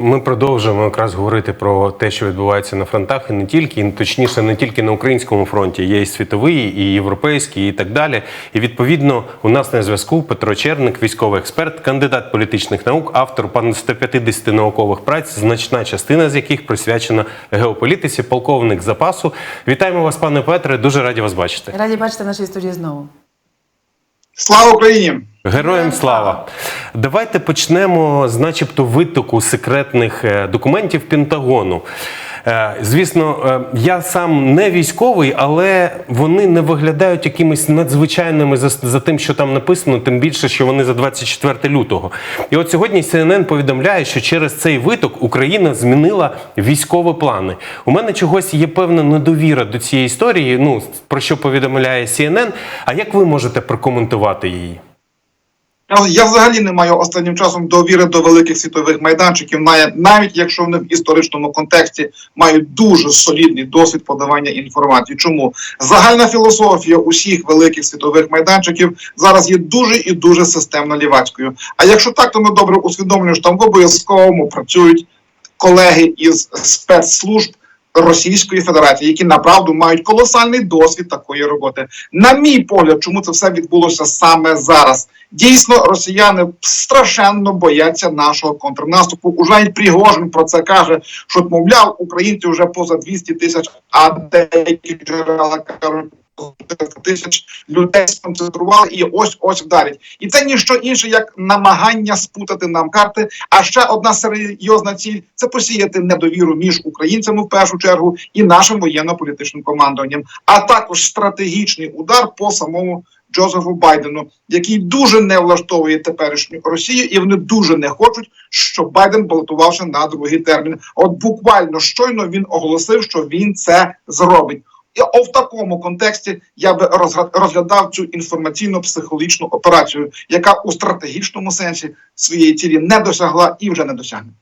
Ми продовжуємо якраз говорити про те, що відбувається на фронтах, і не тільки, і точніше, не тільки на українському фронті, є і світовий, і європейський, і так далі. І відповідно у нас на зв'язку Петро Черник, військовий експерт, кандидат політичних наук, автор понад 150 наукових праць, значна частина з яких присвячена геополітиці, полковник запасу. Вітаємо вас, пане Петре. Дуже раді вас бачити. Раді бачити нашій студії знову. Слава Україні! Героям слава! Давайте почнемо з, начебто, витоку секретних е, документів Пентагону. Е, Звісно, е, я сам не військовий, але вони не виглядають якимись надзвичайними за, за тим, що там написано, тим більше, що вони за 24 лютого. І от сьогодні CNN повідомляє, що через цей виток Україна змінила військові плани. У мене чогось є певна недовіра до цієї історії. Ну про що повідомляє CNN. А як ви можете прокоментувати її? Я- Я взагалі не маю останнім часом довіри до великих світових майданчиків, навіть- якщо вони в історичному контексті мають дуже солідний досвід подавання інформації. Чому загальна філософія усіх великих світових майданчиків зараз є дуже і дуже системно лівацькою. А якщо так, то ми добре усвідомлюємо, що там в обов'язковому працюють колеги із спецслужб. Російської Федерації, які направду мають колосальний досвід такої роботи. На мій погляд, чому це все відбулося саме зараз? Дійсно, росіяни страшенно бояться нашого контрнаступу. Уже навіть Пригожин про це каже, що мовляв, українці вже поза 200 тисяч, а деякі джерела кажуть. 400 тисяч людей сконцентрували і ось ось вдарять. І це ніщо інше, як намагання спутати нам карти. А ще одна серйозна ціль це посіяти недовіру між українцями в першу чергу і нашим воєнно-політичним командуванням, а також стратегічний удар по самому Джозефу Байдену, який дуже не влаштовує теперішню Росію, і вони дуже не хочуть, щоб Байден балотувався на другий термін. От буквально щойно він оголосив, що він це зробить. І в такому контексті я би розглядав цю інформаційно-психологічну операцію, яка у стратегічному сенсі своєї цілі не досягла і вже не досягне.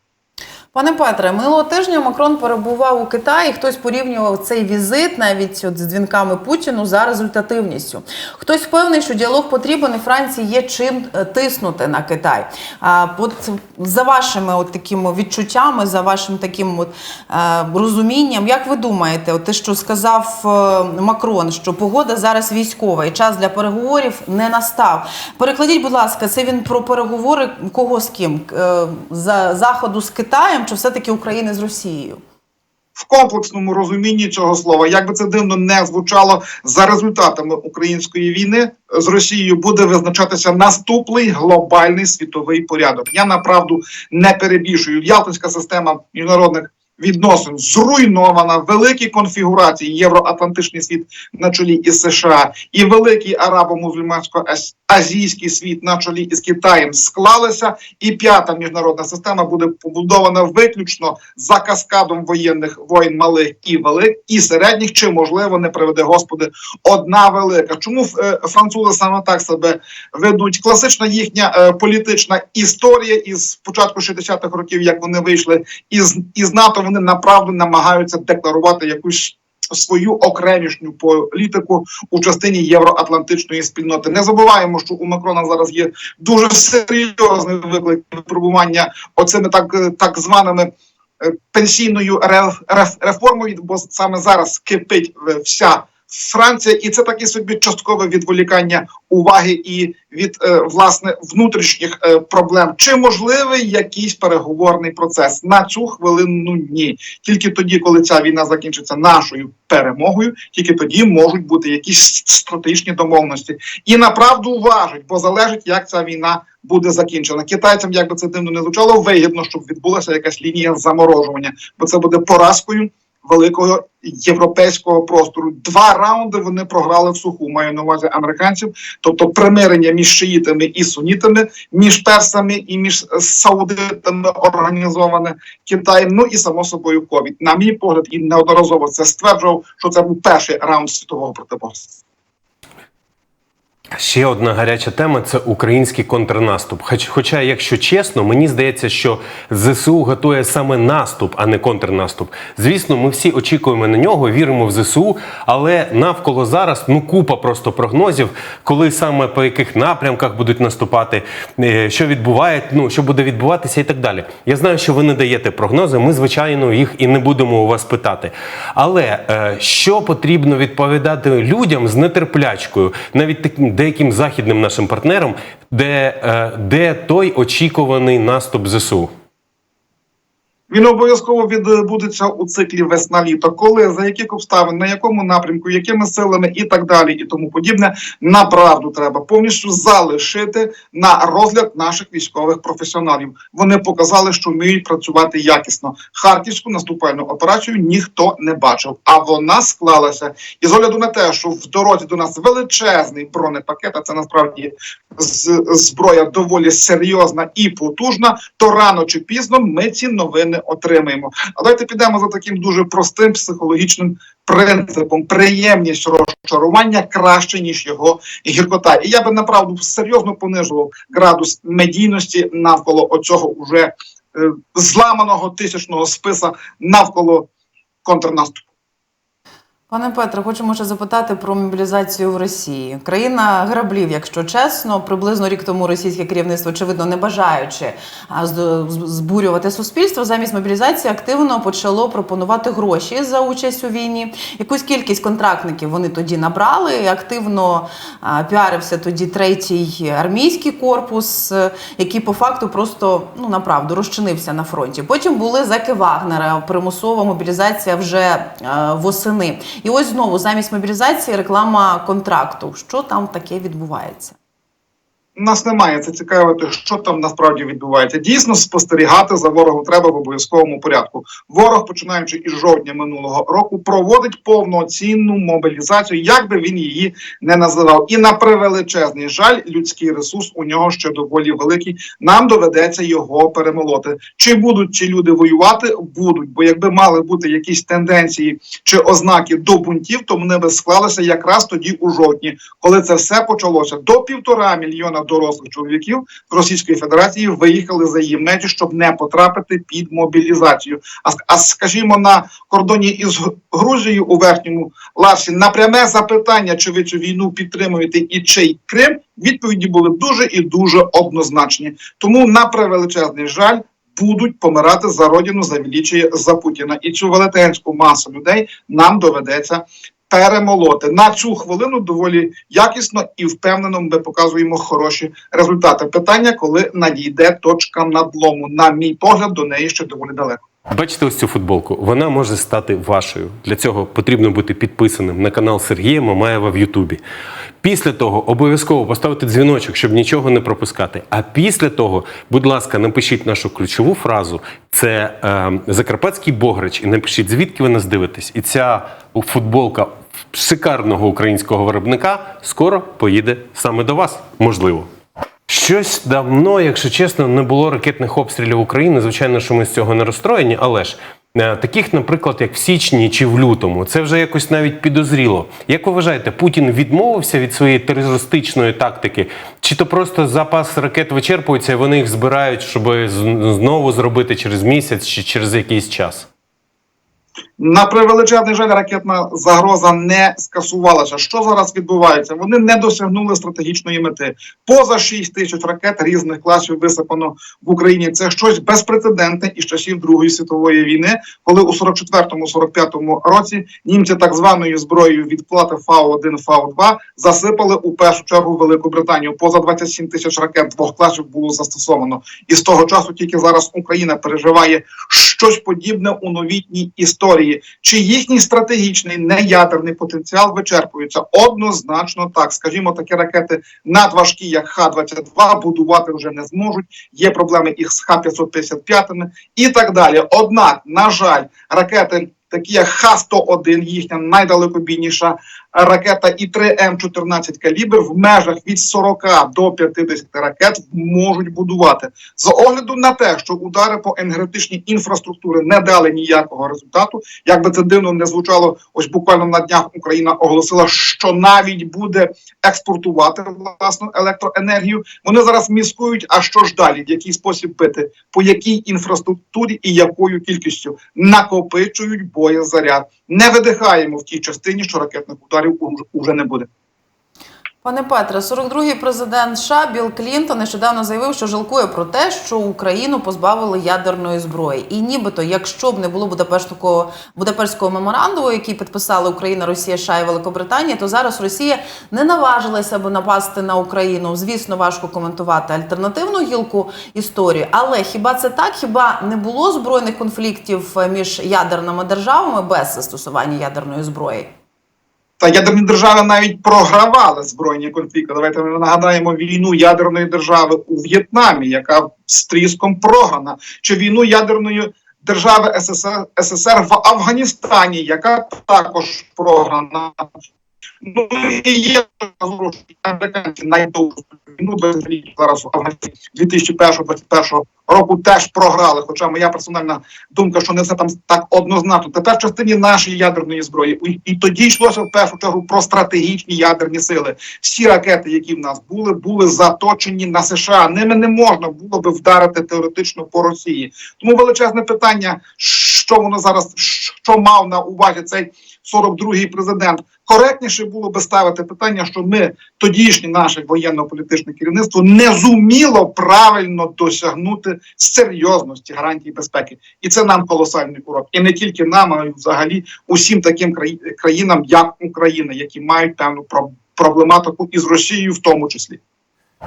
Пане Петре, минулого тижня Макрон перебував у Китаї. Хтось порівнював цей візит навіть от з дзвінками Путіну за результативністю. Хтось впевнений, що діалог потрібен і Франції є чим е, тиснути на Китай. А от за вашими от такими відчуттями, за вашим таким от е, розумінням, як ви думаєте, от те, що сказав е, Макрон, що погода зараз військова і час для переговорів не настав. Перекладіть, будь ласка, це він про переговори кого з ким? За заходу з Китаєм чи все-таки України з Росією? в комплексному розумінні цього слова, як би це дивно не звучало за результатами української війни з Росією, буде визначатися наступний глобальний світовий порядок. Я направду не перебільшую. Ялтинська система міжнародних відносин зруйнована, великі конфігурації євроатлантичний світ на чолі із США і великий арабо-мусульмансько-азійський світ на чолі із Китаєм склалися, і п'ята міжнародна система буде побудована виключно за каскадом воєнних воїн малих і велик, і середніх, чи можливо не приведе Господи одна велика. Чому е, французи саме так себе ведуть? Класична їхня е, політична історія із початку 60-х років, як вони вийшли із, із НАТО, вони направду намагаються декларувати якусь. Свою окремішню політику у частині євроатлантичної спільноти. Не забуваємо, що у Макрона зараз є дуже серйозний виклик випробування оцими так, так званими е, пенсійною реф- реф- реформою, бо саме зараз кипить е, вся Франція, і це таке собі часткове відволікання уваги і від е, власне внутрішніх е, проблем. Чи можливий якийсь переговорний процес на цю хвилину? Ні, тільки тоді, коли ця війна закінчиться нашою перемогою, тільки тоді можуть бути якісь стратегічні домовленості. І направду важить, бо залежить, як ця війна буде закінчена. Китайцям, як би це дивно не звучало, вигідно, щоб відбулася якась лінія заморожування, бо це буде поразкою великого європейського простору. Два раунди вони програли в суху. Маю на увазі американців, тобто примирення між шиїтами і сунітами, між персами і між саудитами організоване Китаєм. Ну і само собою ковід. На мій погляд, і неодноразово це стверджував, що це був перший раунд світового протиборства. Ще одна гаряча тема це український контрнаступ. Хоч, хоча, якщо чесно, мені здається, що ЗСУ готує саме наступ, а не контрнаступ. Звісно, ми всі очікуємо на нього, віримо в ЗСУ, але навколо зараз ну купа просто прогнозів, коли саме по яких напрямках будуть наступати, е, що відбуває, ну що буде відбуватися, і так далі. Я знаю, що ви не даєте прогнози. Ми звичайно їх і не будемо у вас питати. Але е, що потрібно відповідати людям з нетерплячкою, навіть таким деяким західним нашим партнерам, де, е, де той очікуваний наступ ЗСУ? Він обов'язково відбудеться у циклі весна-літо, коли за яких обставин, на якому напрямку, якими силами і так далі, і тому подібне, направду треба повністю залишити на розгляд наших військових професіоналів. Вони показали, що вміють працювати якісно. Харківську наступальну операцію ніхто не бачив, а вона склалася. І з огляду на те, що в дорозі до нас величезний бронепакет, а це насправді зброя доволі серйозна і потужна, то рано чи пізно ми ці новини отримаємо. А давайте підемо за таким дуже простим психологічним принципом. Приємність розчарування краще ніж його гіркота. І я би направду серйозно понижував градус медійності навколо оцього уже е, зламаного тисячного списа навколо контрнаступу. Пане Петре, хочемо ще запитати про мобілізацію в Росії. Країна граблів, якщо чесно, приблизно рік тому російське керівництво, очевидно, не бажаючи збурювати суспільство, замість мобілізації активно почало пропонувати гроші за участь у війні. Якусь кількість контрактників вони тоді набрали. Активно піарився тоді третій армійський корпус, е, який по факту просто ну направду розчинився на фронті. Потім були заки Вагнера, примусова мобілізація вже е, восени. І ось знову замість мобілізації реклама контракту. Що там таке відбувається? Нас немає це цікавити, що там насправді відбувається. Дійсно, спостерігати за ворогом треба в обов'язковому порядку. Ворог, починаючи із жовтня минулого року, проводить повноцінну мобілізацію, як би він її не називав. І на превеличезний жаль, людський ресурс у нього ще доволі великий. Нам доведеться його перемолоти. Чи будуть ці люди воювати? Будуть, бо якби мали бути якісь тенденції чи ознаки до бунтів, то вони би склалися якраз тоді у жовтні, коли це все почалося. До півтора мільйона дорослих чоловіків Російської Федерації виїхали за її межі, щоб не потрапити під мобілізацію. А, а скажімо, на кордоні із Грузією у верхньому лавсі на пряме запитання, чи ви цю війну підтримуєте і чий Крим, відповіді були дуже і дуже однозначні. Тому на превеличезний жаль. Будуть помирати за родину за величіє за Путіна, і цю велетенську масу людей нам доведеться перемолоти на цю хвилину. Доволі якісно і впевнено ми показуємо хороші результати. Питання, коли надійде точка надлому, на мій погляд, до неї ще доволі далеко. Бачите ось цю футболку? Вона може стати вашою. Для цього потрібно бути підписаним на канал Сергія Мамаєва в Ютубі. Після того обов'язково поставити дзвіночок, щоб нічого не пропускати. А після того, будь ласка, напишіть нашу ключову фразу: це е, Закарпатський Бограч, і напишіть, звідки ви нас дивитесь. І ця футболка шикарного українського виробника скоро поїде саме до вас. Можливо. Щось давно, якщо чесно, не було ракетних обстрілів України. Звичайно, що ми з цього не розстроєні, але ж таких, наприклад, як в січні чи в лютому, це вже якось навіть підозріло. Як ви вважаєте, Путін відмовився від своєї терористичної тактики, чи то просто запас ракет вичерпується, і вони їх збирають, щоб знову зробити через місяць чи через якийсь час? На превеличезний жаль, ракетна загроза не скасувалася. Що зараз відбувається? Вони не досягнули стратегічної мети. Поза 6 тисяч ракет різних класів висипано в Україні. Це щось безпрецедентне із часів Другої світової війни, коли у 44-45 році німці так званою зброєю відплати Фау-1, Фау-2 засипали у першу чергу Велику Британію. Поза 27 тисяч ракет двох класів було застосовано. І з того часу тільки зараз Україна переживає щось подібне у новітній історії. Чи їхній стратегічний неядерний потенціал вичерпується? Однозначно так. Скажімо, такі ракети надважкі, як Х-22, будувати вже не зможуть. Є проблеми і з Х-555 і так далі. Однак, на жаль, ракети. Такі як Х-101, їхня найдалекобійніша ракета І-3 М14 калібр в межах від 40 до 50 ракет можуть будувати. З огляду на те, що удари по енергетичній інфраструктурі не дали ніякого результату, як би це дивно не звучало, ось буквально на днях Україна оголосила, що навіть буде експортувати власну електроенергію. Вони зараз міскують, а що ж далі, в який спосіб бити, по якій інфраструктурі і якою кількістю накопичують боєзаряд. Не видихаємо в тій частині, що ракетних ударів уже- уже не буде. Пане Петре, 42-й президент США Білл Клінтон нещодавно заявив, що жалкує про те, що Україну позбавили ядерної зброї. І нібито, якщо б не було Будапештського Будапештського меморандуму, який підписали Україна, Росія, США і Великобританія, то зараз Росія не наважилася б напасти на Україну. Звісно, важко коментувати альтернативну гілку історії. Але хіба це так? Хіба не було збройних конфліктів між ядерними державами без застосування ядерної зброї? Та ядерні держави навіть програвали збройні конфлікти. Давайте ми нагадаємо війну ядерної держави у В'єтнамі, яка з тріском програна, чи війну ядерної держави СССР, СССР в Афганістані, яка також програна. Ну і є таки, американці найдовшу війну без зараз у Афганістані 2001-2021 року теж програли. Хоча моя персональна думка, що не все там так однозначно. Тепер в частині нашої ядерної зброї, і тоді йшлося в першу чергу про стратегічні ядерні сили. Всі ракети, які в нас були, були заточені на США. Ними не можна було би вдарити теоретично по Росії. Тому величезне питання, що воно зараз, що мав на увазі цей 42-й президент. Коректніше було би ставити питання, що ми тодішнє наше воєнно-політичне керівництво не зуміло правильно досягнути серйозності гарантій безпеки, і це нам колосальний урок. І не тільки нам, а й взагалі усім таким краї- країнам, як Україна, які мають певну про- проблематику із Росією, в тому числі.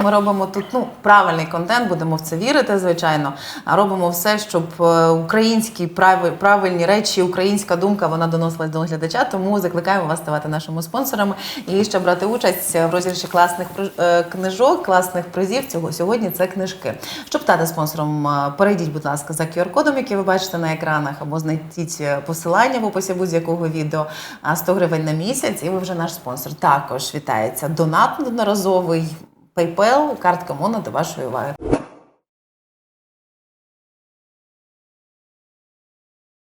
Ми робимо тут ну правильний контент, будемо в це вірити, звичайно. А робимо все, щоб е, українські прави- правильні речі, українська думка вона доносилась до глядача. Тому закликаємо вас ставати нашими спонсорами і ще брати участь в розіграші класних е, книжок, класних призів. Цього сьогодні це книжки. Щоб стати спонсором, е, перейдіть, будь ласка, за QR-кодом, який ви бачите на екранах, або знайдіть посилання в описі будь-якого відео. А 100 гривень на місяць, і ви вже наш спонсор. Також вітається донат одноразовий. PayPal, картка Моно до вашої уваги.